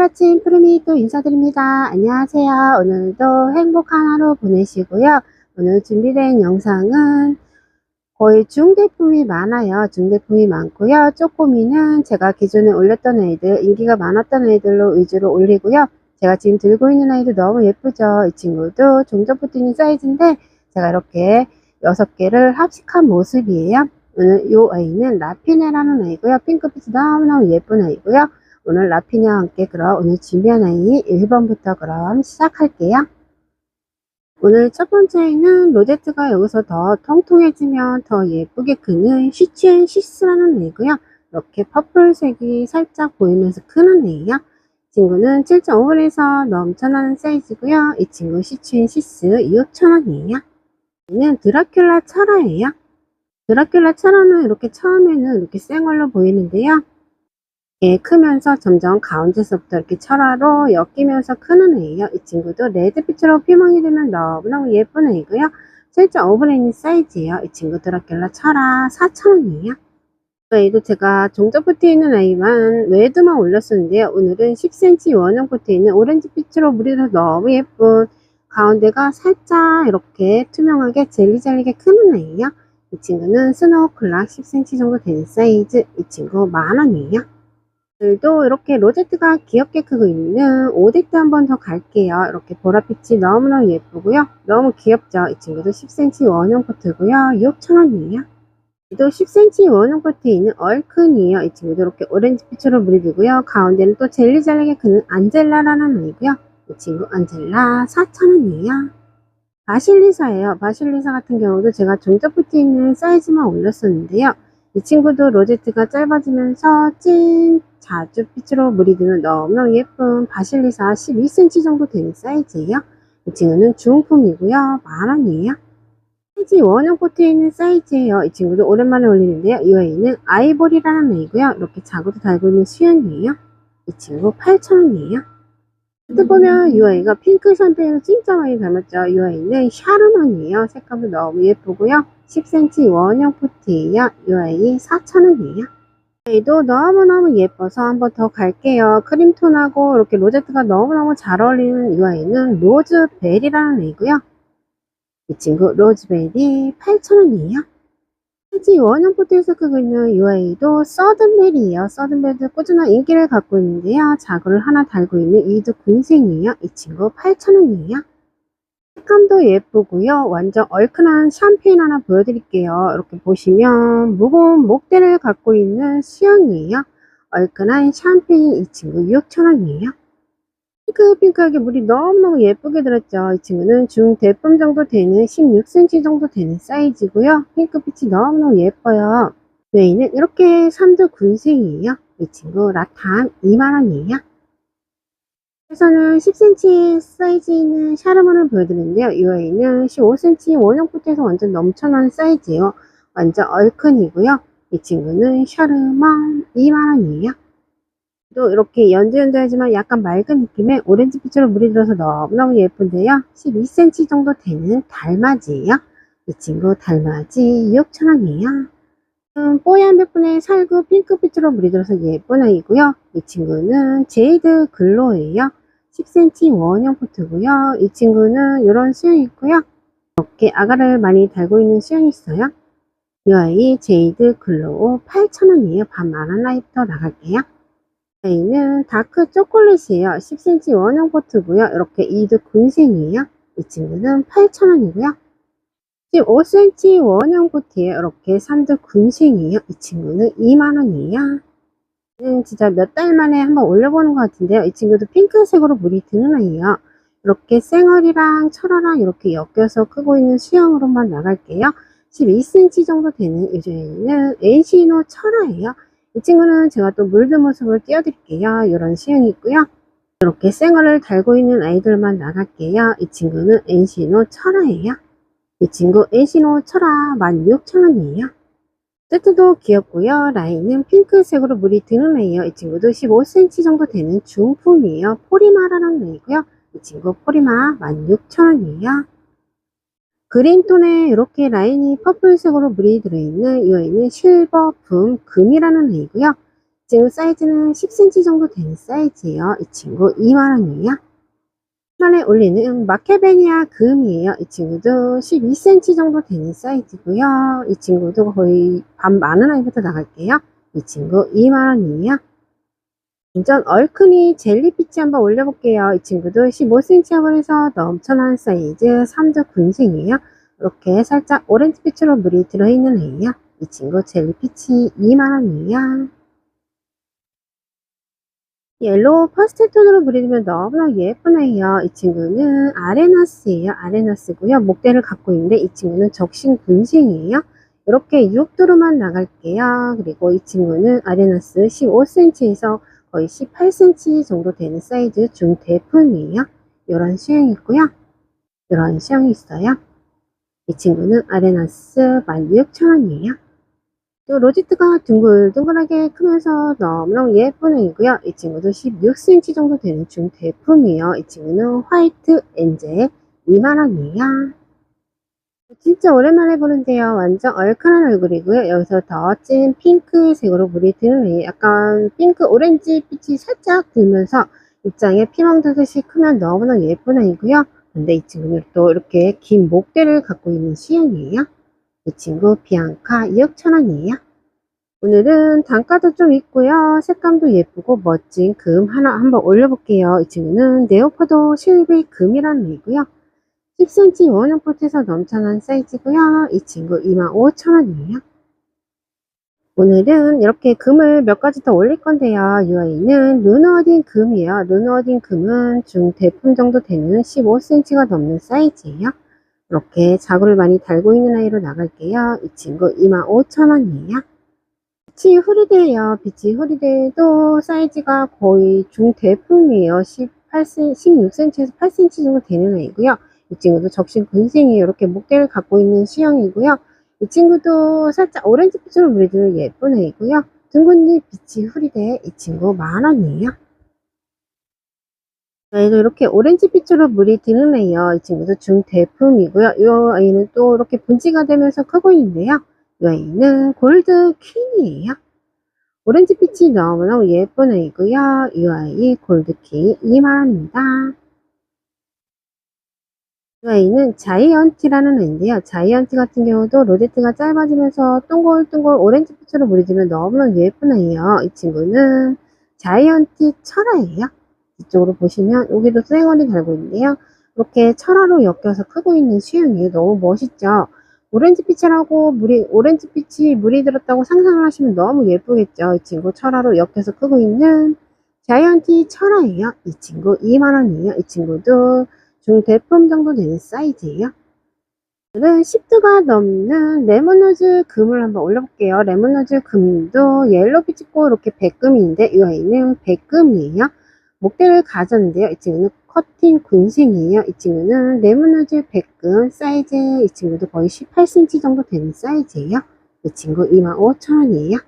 아침 푸르미 또 인사드립니다. 안녕하세요. 오늘도 행복한 하루 보내시고요. 오늘 준비된 영상은 거의 중대품이 많아요. 중대품이 많고요. 쪼꼬미는 제가 기존에 올렸던 애들, 인기가 많았던 애들로 위주로 올리고요. 제가 지금 들고 있는 아이도 너무 예쁘죠. 이 친구도 종접붙어 있는 사이즈인데 제가 이렇게 6개를 합식한 모습이에요. 오늘 이 아이는 라피네라는 아이고요. 핑크빛이 너무너무 예쁜 아이고요. 오늘 라피네와 함께 그럼 오늘 준비한 아이 1번부터 그럼 시작할게요. 오늘 첫 번째는 로제트가 여기서 더 통통해지면 더 예쁘게 크는 시치앤 시스라는 애고요. 이렇게 퍼플색이 살짝 보이면서 크는 애예요. 친구는 7.5에서 넘쳐나는 사이즈고요. 이 친구 시치앤 시스 6,000원이에요. 얘는 드라큘라 철화예요. 드라큘라 철화는 이렇게 처음에는 이렇게 쌩얼로 보이는데요. 예, 크면서 점점 가운데서부터 이렇게 철화로 엮이면서 크는 애예요. 이 친구도 레드빛으로 피멍이 되면 너무너무 예쁜 애이고요. 7.5분에 있는 사이즈예요. 이 친구 드라큘라 철화 4,000원이에요. 얘도 제가 종접붙어 있는 아이만 외드만 올렸었는데요. 오늘은 10cm 원형 붙어 있는 오렌지빛으로 무리를 너무 예쁜 가운데가 살짝 이렇게 투명하게 젤리젤리게 크는 아이예요. 이 친구는 스노우클락 10cm 정도 되는 사이즈. 이 친구 만원이에요. 오늘도 이렇게 로제트가 귀엽게 크고 있는 오데트 한 번 더 갈게요. 이렇게 보라빛이 너무너무 예쁘고요. 너무 귀엽죠? 이 친구도 10cm 원형 포트고요. 6,000원이에요. 또 10cm 원형 포트에 있는 얼큰이에요. 이 친구도 이렇게 오렌지빛으로 무리되고요. 가운데는 또 젤리 젤리게 크는 안젤라라는 아이고요. 이 친구 안젤라 4,000원이에요. 바실리사예요. 바실리사 같은 경우도 제가 종접붙어 있는 사이즈만 올렸었는데요. 이 친구도 로제트가 짧아지면서 찐 자주 빛으로 물이 드는 너무너무 예쁜 바실리사 12cm 정도 되는 사이즈예요. 이 친구는 중품이고요. 만원이에요. 사이즈 원형 포트에 있는 사이즈예요. 이 친구도 오랜만에 올리는데요. 이 아이는 아이보리라는 아이고요. 이렇게 자구도 달고 있는 수연이에요. 이 친구 8,000원이에요. 이때 보면 이 아이가 핑크 샴페인을 진짜 많이 닮았죠. 이 아이는 샤르먼이에요. 색감도 너무 예쁘고요. 10cm 원형 포트예요. 이 아이 4,000원이에요. 이도 너무너무 예뻐서 한번 더 갈게요. 크림톤하고 이렇게 로제트가 너무너무 잘 어울리는 이 아이는 로즈벨이라는 애고요. 이 친구 로즈벨이 8,000원이에요. 사이즈 원형 포트에서 크고 있는 이 아이도 서든벨이에요. 서든벨도 꾸준한 인기를 갖고 있는데요. 자구를 하나 달고 있는 이도 군생이에요. 이 친구 8,000원이에요. 색감도 예쁘고요. 완전 얼큰한 샴페인 하나 보여드릴게요. 이렇게 보시면 무거운 목대를 갖고 있는 수영이에요. 얼큰한 샴페인 이 친구 6,000원이에요. 핑크핑크하게 물이 너무너무 예쁘게 들었죠. 이 친구는 중대품 정도 되는 16cm 정도 되는 사이즈고요. 핑크빛이 너무너무 예뻐요. 웨이는 이렇게 3두 군생이에요. 이 친구 라탄 2만원이에요. 그래서는 10cm 사이즈 있는 샤르먼을 보여드리는데요. 이 아이는 15cm 원형 포트에서 완전 넘쳐난 사이즈예요. 완전 얼큰이고요. 이 친구는 샤르먼 2만원이에요. 또 이렇게 연두연두하지만 약간 맑은 느낌의 오렌지빛으로 물이 들어서 너무너무 예쁜데요. 12cm 정도 되는 달맞이에요. 이 친구 달맞이 6,000원이에요. 음, 뽀얀 몇 분의 살구 핑크빛으로 물이 들어서 예쁜 아이고요. 이 친구는 제이드 글로예요. 10cm 원형 포트고요. 이 친구는 이런 수영이 있고요. 이렇게 아가를 많이 달고 있는 수영이 있어요. 이 아이 제이드 글로우 8,000원이에요. 반 만원 아이부터 나갈게요. 아이는 다크 초콜릿이에요. 10cm 원형 포트고요. 이렇게 이드 군생이에요. 이 친구는 8,000원이고요. 15cm 원형 포트에 이렇게 3드 군생이에요. 이 친구는 2만원이에요. 진짜 몇 달 만에 한번 올려보는 것 같은데요. 이 친구도 핑크색으로 물이 드는 아이예요. 이렇게 쌩얼이랑 철화랑 이렇게 엮여서 크고 있는 수영으로만 나갈게요. 12cm 정도 되는 요즘에는 엔시노 철화예요. 이 친구는 제가 또 물든 모습을 띄워드릴게요. 이런 수영이 있고요. 이렇게 쌩얼을 달고 있는 아이들만 나갈게요. 이 친구는 엔시노 철화예요. 이 친구 엔시노 철화 16,000원이에요. 세트도 귀엽고요. 라인은 핑크색으로 물이 드는 애예요. 이 친구도 15cm 정도 되는 중품이에요. 포리마라는 애이고요. 이 친구 포리마 16,000원이에요. 그린톤에 이렇게 라인이 퍼플색으로 물이 들어있는 이 아이는 실버품 금이라는 애이고요. 지금 사이즈는 10cm 정도 되는 사이즈예요. 이 친구 2만원이에요. 만에 올리는 마케베니아 금이에요. 이 친구도 12cm 정도 되는 사이즈고요. 이 친구도 거의 반 만원 아이부터 나갈게요. 이 친구 2만원이에요. 완전 얼큰이 젤리피치 한번 올려볼게요. 이 친구도 15cm 한번 해서 넘쳐난 사이즈 3조 군생이에요. 이렇게 살짝 오렌지빛으로 물이 들어있는 애예요. 이 친구 젤리피치 2만원이에요. 옐로우 파스텔 톤으로 그리면 너무나 애예요. 이 친구는 아레나스예요. 아레나스고요. 목대를 갖고 있는데 이 친구는 적신 군생이에요. 이렇게 6도로만 나갈게요. 그리고 이 친구는 아레나스 15cm에서 거의 18cm 정도 되는 사이즈 중대품이에요. 이런 수영이 있고요. 이런 수영이 있어요. 이 친구는 아레나스 16,000원이에요. 또 로지트가 둥글 둥글하게 크면서 너무너무 예쁜 애이고요. 이 친구도 16cm 정도 되는 중대품이에요. 이 친구는 화이트 엔젤 2만원이에요. 진짜 오랜만에 보는데요. 완전 얼큰한 얼굴이고요. 여기서 더 찐 핑크색으로 물이 드는 애 약간 핑크 오렌지 빛이 살짝 들면서 입장에 피망 듯이 크면 너무나 예쁜 애이고요. 근데 이 친구는 또 이렇게 긴 목대를 갖고 있는 시연이에요. 이 친구 비앙카 2억 천원이에요. 오늘은 단가도 좀 있고요. 색감도 예쁘고 멋진 금 하나 한번 올려볼게요. 이 친구는 네오포도 실비 금이라는 애고요. 10cm 원형 포트에서 넘쳐난 사이즈고요. 이 친구 25,000원이에요. 오늘은 이렇게 금을 몇 가지 더 올릴 건데요. 이 아이는 루너딘 금이에요. 루너딘 금은 중 대품 정도 되는 15cm가 넘는 사이즈예요. 이렇게 자구를 많이 달고 있는 아이로 나갈게요. 이 친구 25,000원이에요. 빛이 흐리대예요. 빛이 흐리대도 사이즈가 거의 중대품이에요. 18cm, 16cm에서 8cm 정도 되는 아이고요. 이 친구도 적신 근생이에요. 이렇게 목대를 갖고 있는 수영이고요. 이 친구도 살짝 오렌지빛으로 물들는 예쁜 애이고요. 둥근잎 빛이 흐리대 이 친구 만원이에요. 얘도 이렇게 오렌지빛으로 물이 드는 애요. 이 친구도 중대품이고요. 이 아이는 또 이렇게 분지가 되면서 크고 있는데요. 이 아이는 골드 퀸이에요. 오렌지빛이 너무너무 예쁜 애이고요. 이 아이 골드 퀸 2만원입니다. 이 아이는 자이언티라는 애인데요. 자이언티 같은 경우도 로제트가 짧아지면서 동글동글 오렌지빛으로 물이지면 너무너무 예쁜 애예요. 이 친구는 자이언티 철화예요. 이쪽으로 보시면 여기도 쌩얼이 달고 있는데요. 이렇게 철화로 엮여서 크고 있는 수영이에요. 너무 멋있죠? 오렌지빛이라고 물이 오렌지빛이 물이 들었다고 상상을 하시면 너무 예쁘겠죠? 이 친구 철화로 엮여서 크고 있는 자이언티 철화예요. 이 친구 2만원이에요. 이 친구도 중대품 정도 되는 사이즈예요. 오늘은 10도가 넘는 레몬노즈 금을 한번 올려볼게요. 레몬노즈 금도 옐로빛 찍고 이렇게 백금인데 이 아이는 백금이에요. 목대를 가졌는데요. 이 친구는 커팅 군생이에요. 이 친구는 레몬노즈 백금 사이즈 이 친구도 거의 18cm 정도 되는 사이즈예요. 이 친구 25,000원이에요.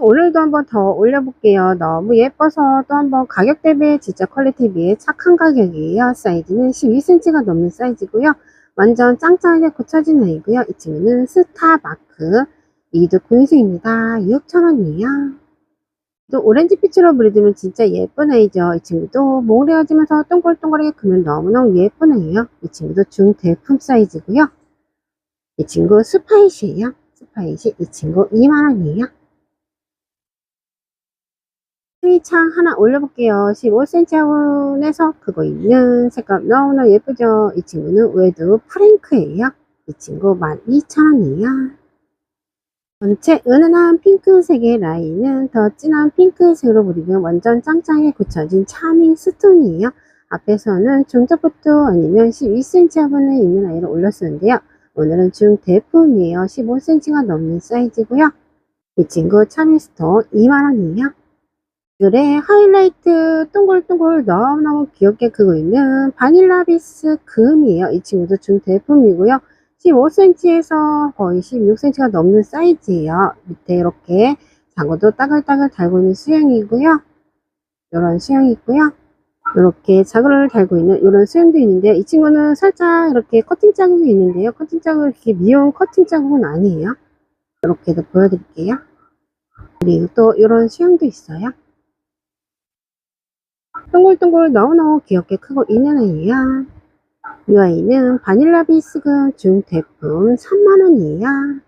오늘도 한번 더 올려볼게요. 너무 예뻐서 또 한번 가격 대비 진짜 퀄리티 비해 착한 가격이에요. 사이즈는 12cm가 넘는 사이즈고요. 완전 짱짱하게 고쳐진 아이고요. 이 친구는 스타마크 이드 군수입니다. 6,000원이에요. 또 오렌지 빛으로 물이들면 진짜 예쁜 아이죠. 이 친구도 몽래해지면서 동글동글하게 크면 너무너무 예쁜 아이예요. 이 친구도 중대품 사이즈고요. 이 친구 스파이시예요. 스파이시 이 친구 2만원이에요. 트리창 하나 올려볼게요. 15cm에서 그거 있는 색감 너무나 예쁘죠? 이 친구는 웨드 프랭크예요. 이 친구 12,000원이에요. 전체 은은한 핑크색의 라인은 더 진한 핑크색으로 부리면 완전 짱짱하게 굳혀진 차밍 스톤이에요. 앞에서는 중저부터 아니면 12cm 화분에 있는 아이를 올렸었는데요. 오늘은 중대품이에요. 15cm가 넘는 사이즈고요. 이 친구 차밍 스톤 2만원이에요. 글에 하이라이트 동글동글 너무너무 귀엽게 크고 있는 바닐라 비스 금이에요. 이 친구도 중대품이고요. 15cm에서 거의 16cm가 넘는 사이즈예요. 밑에 이렇게 장어도 따글따글 달고 있는 수영이고요. 이런 수영이 있고요. 이렇게 자글을 달고 있는 이런 수영도 있는데요. 이 친구는 살짝 이렇게 커팅 자국이 있는데요. 커팅 자국이 이렇게 미용 커팅 자국은 아니에요. 이렇게도 보여드릴게요. 그리고 또 이런 수영도 있어요. 동글동글 너무너무 귀엽게 크고 있는 아이야. 이 아이는 바닐라 비스금 중대품 3만원이에요.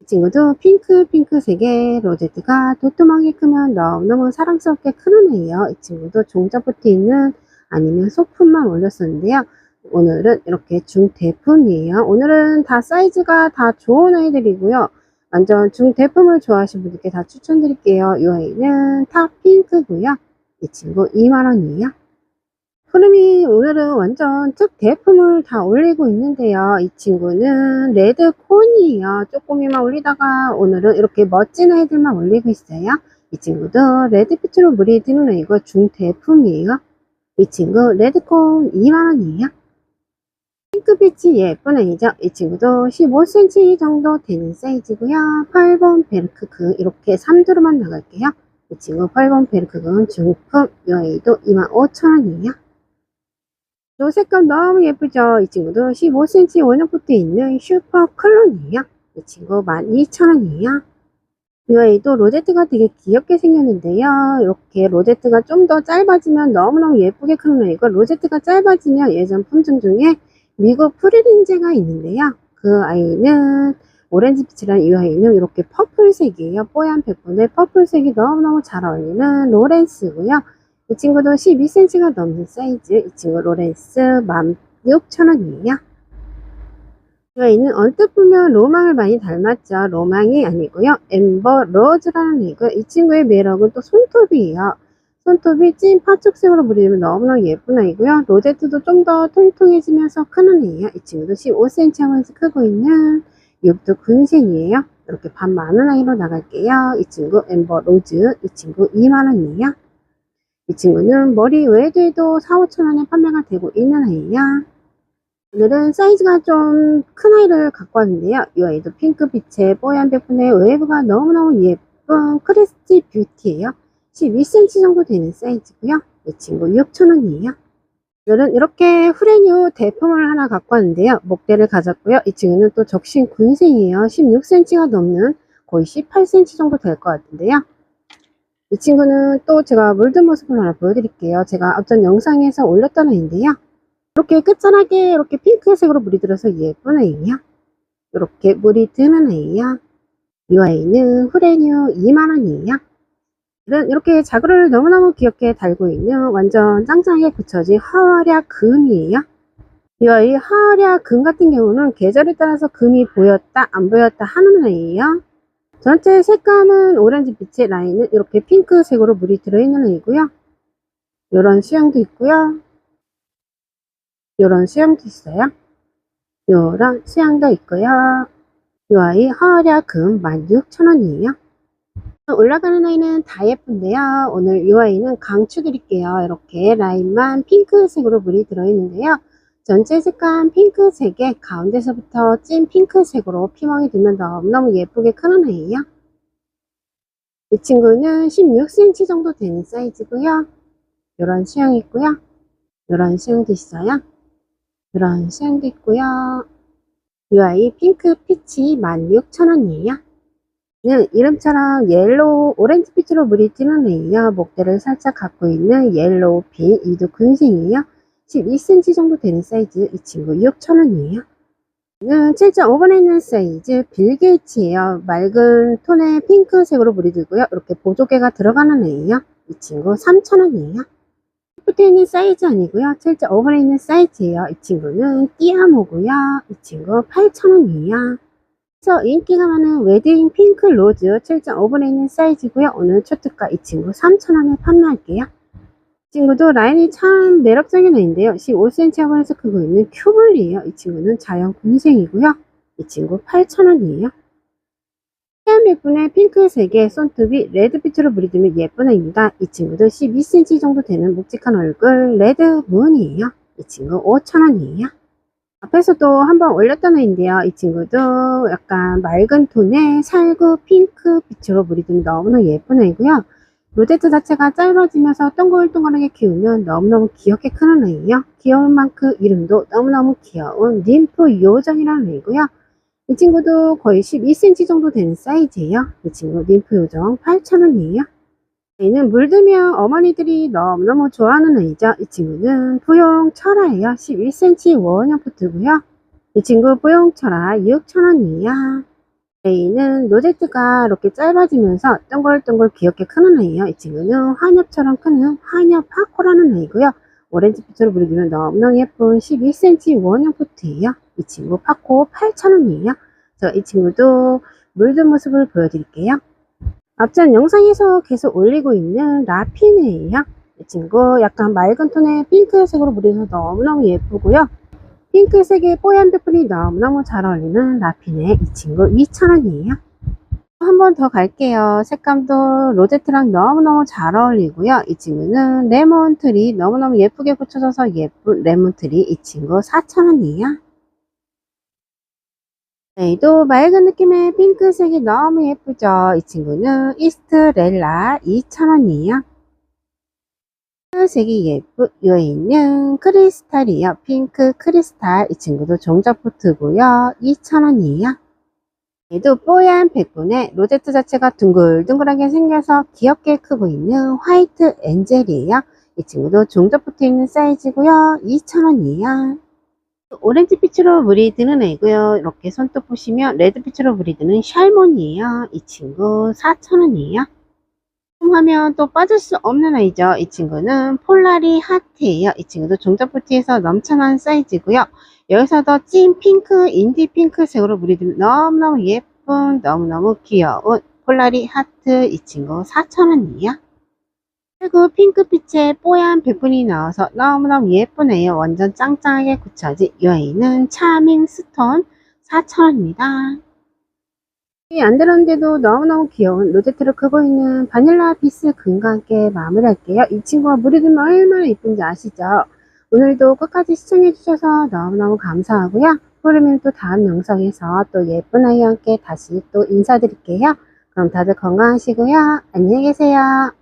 이 친구도 핑크 핑크색의 로제트가 도톰하게 크면 너무너무 사랑스럽게 크는 아이예요. 이 친구도 종자부터 있는 아니면 소품만 올렸었는데요. 오늘은 이렇게 중대품이에요. 오늘은 다 사이즈가 다 좋은 아이들이고요. 완전 중대품을 좋아하시는 분들께 다 추천드릴게요. 이 아이는 탑 핑크고요. 이 친구 2만원이에요. 푸름이 오늘은 완전 특 대품을 다 올리고 있는데요. 이 친구는 레드 콘이에요. 쪼꼬미만 올리다가 오늘은 이렇게 멋진 아이들만 올리고 있어요. 이 친구도 레드빛으로 물이 드는 아이고 중대품이에요. 이 친구 레드콘 2만원이에요. 핑크빛이 예쁜 아이죠. 이 친구도 15cm 정도 되는 사이즈고요. 8번 베르크크 이렇게 3두루만 나갈게요. 이 친구 8번 베르크크는 중품 이 아이도 25,000원이에요. 요 색감 너무 예쁘죠? 이 친구도 15cm 원형부터 있는 슈퍼 클론이에요. 이 친구 12,000원이에요. 이 아이도 로제트가 되게 귀엽게 생겼는데요. 이렇게 로제트가 좀 더 짧아지면 너무너무 예쁘게 크는 아이고 로제트가 짧아지면 예전 품종 중에 미국 프리린제가 있는데요. 그 아이는 오렌지빛이란 이 아이는 이렇게 퍼플색이에요. 뽀얀 백분의 퍼플색이 너무너무 잘 어울리는 로렌스고요. 이 친구도 12cm가 넘는 사이즈 이 친구 로렌스 16,000원이에요. 이 아이는 언뜻 보면 로망을 많이 닮았죠. 로망이 아니고요. 엠버 로즈라는 애고요. 이 친구의 매력은 또 손톱이에요. 손톱이 찐 파쪽색으로 무리면 너무너무 예쁜 아이고요. 로제트도 좀 더 통통해지면서 크는 애예요. 이 친구도 15cm 하면서 크고 있는 육도 군생이에요. 이렇게 반 많은 아이로 나갈게요. 이 친구 엠버 로즈 이 친구 2만원이에요. 이 친구는 머리 외에도 4, 5천원에 판매가 되고 있는 아이예요. 오늘은 사이즈가 좀 큰 아이를 갖고 왔는데요. 이 아이도 핑크빛의 뽀얀 백분의 웨이브가 너무너무 예쁜 크리스티 뷰티예요. 12cm 정도 되는 사이즈고요. 이 친구 6,000원이에요. 오늘은 이렇게 후레뉴 대품을 하나 갖고 왔는데요. 목대를 가졌고요. 이 친구는 또 적신 군생이에요. 16cm가 넘는 거의 18cm 정도 될 것 같은데요. 이 친구는 또 제가 물든 모습을 하나 보여드릴게요. 제가 앞전 영상에서 올렸던 아이인데요. 이렇게 끝자락에 이렇게 핑크색으로 물이 들어서 예쁜 아이예요. 이렇게 물이 드는 아이예요. 이 아이는 후레뉴 2만원이에요. 이렇게 자그를 너무너무 귀엽게 달고 있는 완전 짱짱하게 붙여진 하와랴 금이에요. 이 아이 하와랴 금 같은 경우는 계절에 따라서 금이 보였다 안 보였다 하는 아이예요. 전체 색감은 오렌지 빛의 라인은 이렇게 핑크색으로 물이 들어있는 아이고요. 이런 수영도 있고요. 이런 수영도 있어요. 이런 수영도 있고요. 이 아이 하와랴 금 16,000원이에요. 올라가는 아이는 다 예쁜데요. 오늘 이 아이는 강추 드릴게요. 이렇게 라인만 핑크색으로 물이 들어있는데요. 전체 색감 핑크색에 가운데서부터 찐 핑크색으로 피멍이 들면 너무너무 예쁘게 크는 아이예요. 이 친구는 16cm 정도 되는 사이즈고요. 이런 수영 있고요. 이런 수영도 있어요. 이런 수영도 있고요. 이 아이 핑크 피치 16,000원이에요. 는 이름처럼 옐로우 오렌지 빛으로 물이 튀는 애예요. 목대를 살짝 갖고 있는 옐로우 빈 이도 근생이에요. 12cm 정도 되는 사이즈 이 친구 6,000원이에요. 는 7.5번에 있는 사이즈 빌게이츠예요. 맑은 톤의 핑크색으로 물이 들고요. 이렇게 보조개가 들어가는 애예요. 이 친구 3,000원이에요. 붙어 있는 사이즈 아니고요. 7.5번에 있는 사이즈예요. 이 친구는 띠아모고요. 이 친구 8,000원이에요. 그래서 인기가 많은 웨딩 핑크 로즈 7.5번에 있는 사이즈고요. 오늘 초특가 이 친구 3,000원에 판매할게요. 이 친구도 라인이 참 매력적인 애인데요. 15cm 하반에서 크고 있는 큐블리에요. 이 친구는 자연 군생이고요. 이 친구 8,000원이에요. 하얀 백분의 핑크색의 손톱이 레드빛으로 물이들면 예쁜 애입니다. 이 친구도 12cm 정도 되는 묵직한 얼굴 레드 문이에요. 이 친구 5,000원이에요. 앞에서도 한번 올렸던 애인데요. 이 친구도 약간 맑은 톤의 살구 핑크 빛으로 물이 든 너무나 예쁜 애이고요. 로제트 자체가 짧아지면서 동글동글하게 키우면 너무너무 귀엽게 크는 애예요. 귀여운 만큼 이름도 너무너무 귀여운 림프 요정이라는 애고요. 이 친구도 거의 12cm 정도 되는 사이즈예요. 이 친구 림프 요정 8,000원이에요. 얘는 물들면 어머니들이 너무너무 좋아하는 애이죠. 이 친구는 포용 철화예요. 11cm 원형 포트고요. 이 친구 포용 철화 6,000원이에요. A는 로제트가 이렇게 짧아지면서 동글동글 귀엽게 크는 애예요. 이 친구는 환엽처럼 크는 환엽 파코라는 애이고요. 오렌지빛으로 부르기면 너무너무 예쁜 11cm 원형 포트예요. 이 친구 파코 8,000원이에요. 저이 친구도 물든 모습을 보여드릴게요. 앞전 영상에서 계속 올리고 있는 라피네예요. 이 친구 약간 맑은 톤의 핑크색으로 무려서 너무너무 예쁘고요. 핑크색의 뽀얀 배분이 너무너무 잘 어울리는 라피네 이 친구 2,000원이에요. 한 번 더 갈게요. 색감도 로제트랑 너무너무 잘 어울리고요. 이 친구는 레몬트리 너무너무 예쁘게 붙여져서 예쁜 레몬트리 이 친구 4,000원이에요. 얘도 맑은 느낌의 핑크색이 너무 예쁘죠. 이 친구는 이스트렐라 2,000원이에요. 색이 있는 크리스탈이요. 핑크 크리스탈 이 친구도 종자포트고요. 2,000원이에요. 얘도 뽀얀 백분에 로제트 자체가 둥글둥글하게 생겨서 귀엽게 크고 있는 화이트 엔젤이에요. 이 친구도 종자포트 있는 사이즈고요. 2,000원이에요. 오렌지 빛으로 물이 드는 애고요. 이렇게 손톱 보시면 레드 빛으로 물이 드는 샬몬이에요. 이 친구 4,000원이에요. 하면 또 빠질 수 없는 아이죠. 이 친구는 폴라리 하트예요. 이 친구도 종자포티에서 넘쳐난 사이즈고요. 여기서도 찐 핑크, 인디 핑크색으로 든 너무너무 예쁜, 너무너무 귀여운 폴라리 하트 이 친구 4,000원이에요. 그리고 핑크빛의 뽀얀 배분이 나와서 너무너무 예쁘네요. 완전 짱짱하게 굳혀진 이 아이는 차밍 스톤 4,000원입니다. 안 들었는데도 너무너무 귀여운 로제트를 크고 있는 바닐라 비스 금과 함께 마무리할게요. 이 친구가 물이 들면 얼마나 예쁜지 아시죠? 오늘도 끝까지 시청해주셔서 너무너무 감사하고요. 그러면 또 다음 영상에서 또 예쁜 아이와 함께 다시 또 인사드릴게요. 그럼 다들 건강하시고요. 안녕히 계세요.